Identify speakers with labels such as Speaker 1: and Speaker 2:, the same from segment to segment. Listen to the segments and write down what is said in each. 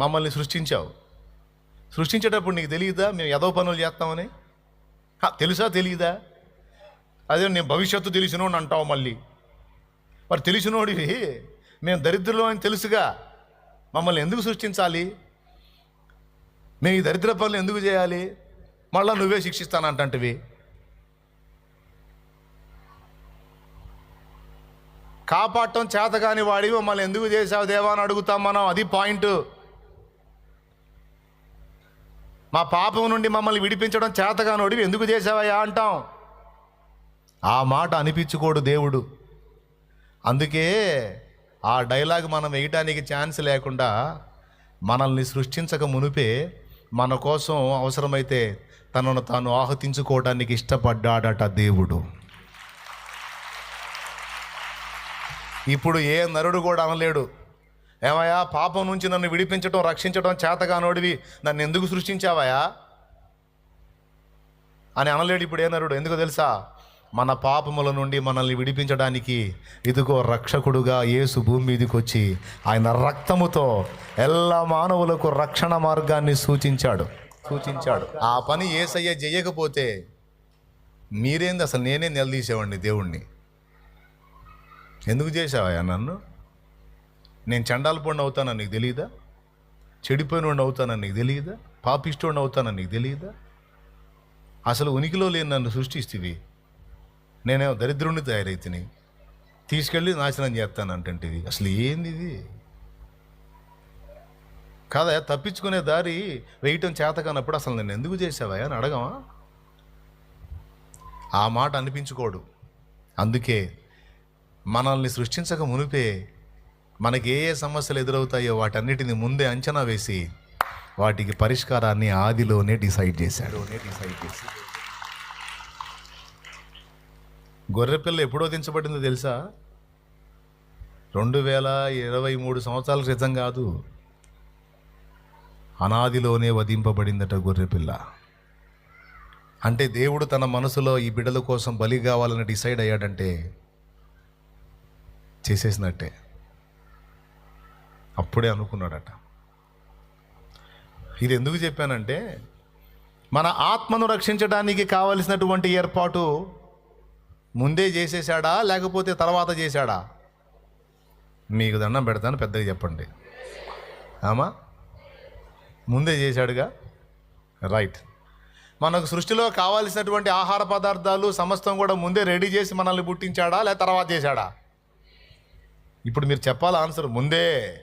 Speaker 1: మమ్మల్ని సృష్టించావు. సృష్టించేటప్పుడు నీకు తెలియదా మేము ఏదో పనులు చేస్తామని? తెలుసా తెలియదా? అదే నేను భవిష్యత్తు తెలిసినోడు అంటావు మళ్ళీ. మరి తెలిసినోడివి మేము దరిద్రులు అని తెలుసుగా మమ్మల్ని ఎందుకు సృష్టించాలి? మేము ఈ దరిద్ర పనులు ఎందుకు చేయాలి? మళ్ళా నువ్వే శిక్షిస్తానంటంటివి కాపాడటం చేతగాని వాడివి మమ్మల్ని ఎందుకు చేసావు దేవా అని అడుగుతాం మనం. అది పాయింట్. మా పాపం నుండి మమ్మల్ని విడిపించడం చేతగానోడివి. ఎందుకు చేసావయ్యా అంటాం. ఆ మాట అనిపించుకోడు దేవుడు. అందుకే ఆ డైలాగ్ మనం వేయటానికి ఛాన్స్ లేకుండా మనల్ని సృష్టించక మునిపే మన కోసం అవసరమైతే తనను తాను ఆహుతించుకోవడానికి ఇష్టపడ్డాడట దేవుడు. ఇప్పుడు ఏ నరుడు కూడా అనలేడు. ఏమయ్యా పాపం నుంచి నన్ను విడిపించడం రక్షించడం చేతగానోడివి. నన్ను ఎందుకు సృష్టించావయ్యా? అని అనలేడు ఇప్పుడు ఏనరుడు ఎందుకు తెలుసా? మన పాపముల నుండి మనల్ని విడిపించడానికి ఇదిగో రక్షకుడుగా యేసు భూమి మీదకి వచ్చి ఆయన రక్తముతో ఎల్ల మానవులకు రక్షణ మార్గాన్ని సూచించాడు. సూచించాడు. ఆ పని ఏసయ్య చేయకపోతే మీరేంది అసలు నేనే నిలదీసేవాడిని దేవుణ్ణి? ఎందుకు చేశావయ్యా నన్ను? నేను చండాల అవుతానని నీకు తెలియదా? చెడిపోయిన అవుతానని నీకు తెలియదా? పాపిష్టోడిని అవుతానని నీకు తెలియదా? అసలు ఉనికిలో లేని నన్ను సృష్టిస్తేవి. నేనేమో దరిద్రుణ్ణి తయారైతిని. తీసుకెళ్ళి నాశనం చేస్తాను చేస్తానంటంటివి అసలు ఏంది ఇది కాదా తప్పించుకునే దారి వేయటం చేత కానప్పుడు అసలు నేను ఎందుకు చేసావా అని అడగమా? ఆ మాట అనిపించుకోడు. అందుకే మనల్ని సృష్టించక మునిపే మనకి ఏ ఏ సమస్యలు ఎదురవుతాయో వాటన్నిటిని ముందే అంచనా వేసి వాటికి పరిష్కారాన్ని ఆదిలోనే డిసైడ్ చేశాడు. డిసైడ్ చేసి. గొర్రెపిల్ల ఎప్పుడో దించబడిందో తెలుసా? రెండు వేల ఇరవై మూడు సంవత్సరాల క్రితం కాదు. అనాదిలోనే వధింపబడిందట గొర్రెపిల్ల అంటే దేవుడు తన మనసులో ఈ బిడ్డల కోసం బలి కావాలని డిసైడ్ అయ్యాడంటే చేసేసినట్టే. అప్పుడే అనుకున్నాడట. ఇది ఎందుకు చెప్పానంటే మన ఆత్మను రక్షించడానికి కావలసినటువంటి ఏర్పాటు ముందే చేసేసాడా లేకపోతే తర్వాత చేశాడా? మీకు దండం పెడతాను పెద్దగా చెప్పండి. ఆమా? ముందే చేశాడుగా? రైట్. మనకు సృష్టిలో కావాల్సినటువంటి ఆహార పదార్థాలు సమస్తం కూడా ముందే రెడీ చేసి మనల్ని పుట్టించాడా లేదా తర్వాత చేశాడా? ఇప్పుడు మీరు చెప్పాలి ఆన్సర్ ముందే.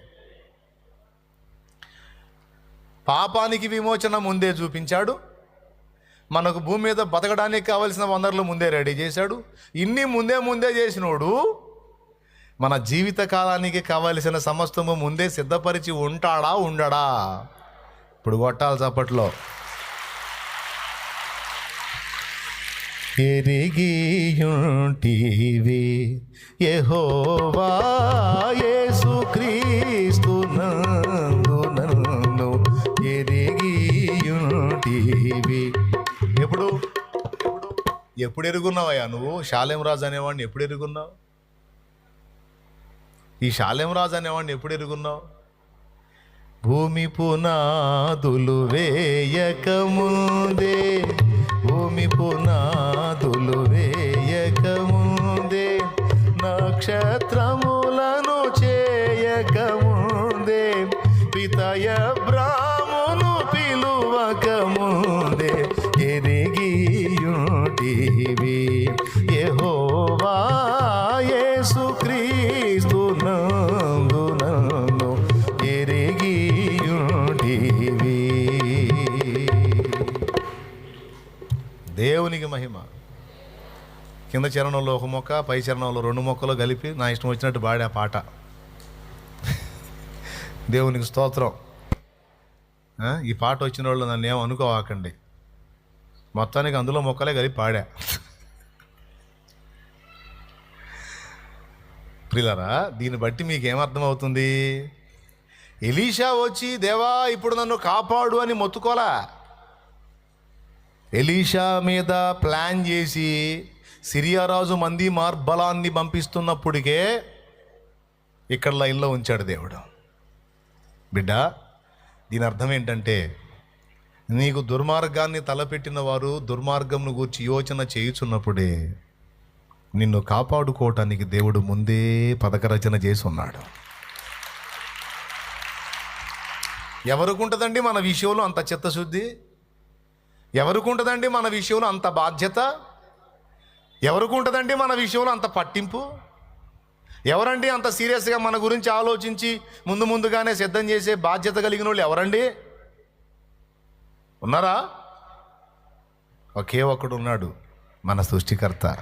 Speaker 1: పాపానికి విమోచన ముందే చూపించాడు. మనకు భూమి మీద బతకడానికి కావలసిన వనరులు ముందే రెడీ చేశాడు. ఇన్ని ముందే ముందే చేసినోడు మన జీవిత కాలానికి కావలసిన సమస్తము ముందే సిద్ధపరిచి ఉంటాడా ఉండడా? ఇప్పుడు కొట్టాలి చప్పట్లో. ఎరిగియుంటివి యెహోవా యేసుక్రీస్తు ఎరిగియుంటివి ఎప్పుడు? ఎప్పుడు ఎరుగున్నావయ్యా నువ్వు? శాలేం రాజు అనేవాడిని ఎప్పుడు ఎరుగున్నావు? ఈ శాలేం రాజు అనేవాడిని ఎప్పుడు ఎరుగున్నావు? భూమి పునాదులు వేయకముందే భూమి పునాదులు వేయకముందే నక్షత్రము ఎరిగియుటివి. యెహోవా యేసుక్రీస్తు నందు నన్ను దేవునికి మహిమ. కింద చరణంలో ఒక మొక్క పై చరణంలో రెండు మొక్కలు కలిపి నా ఇష్టం వచ్చినట్టు పాడే పాట. దేవునికి స్తోత్రం. ఈ పాట వచ్చిన వాళ్ళు నన్ను ఏమనుకోవాకండి మొత్తానికి అందులో మొక్కలే కలిపి పాడా. ప్రిలరా దీన్ని బట్టి మీకు ఏమర్థమవుతుంది ఎలీషా వచ్చి దేవా ఇప్పుడు నన్ను కాపాడు అని మొత్తుకోలా? ఎలీషా మీద ప్లాన్ చేసి సిరియారాజు మంది మార్బలాన్ని పంపిస్తున్నప్పటికే ఇక్కడ లైన్లో ఉంచాడు దేవుడు. బిడ్డ దీని అర్థం ఏంటంటే నీకు దుర్మార్గాన్ని తలపెట్టిన వారు దుర్మార్గంను గూర్చి యోచన చేయుచున్నప్పుడే నిన్ను కాపాడుకోవటానికి దేవుడు ముందే పథక రచన చేసి ఉన్నాడు ఎవరికి ఉంటుందండి మన విషయంలో అంత చిత్తశుద్ధి? ఎవరికి ఉంటుందండి మన విషయంలో అంత బాధ్యత? ఎవరికి ఉంటుందండి మన విషయంలో అంత పట్టింపు? ఎవరండి అంత సీరియస్గా మన గురించి ఆలోచించి ముందు ముందుగానే సిద్ధం చేసే బాధ్యత కలిగిన వాళ్ళు ఎవరండి? ఉన్నారా? ఒకే ఒకడు ఉన్నాడు మన సృష్టికర్త.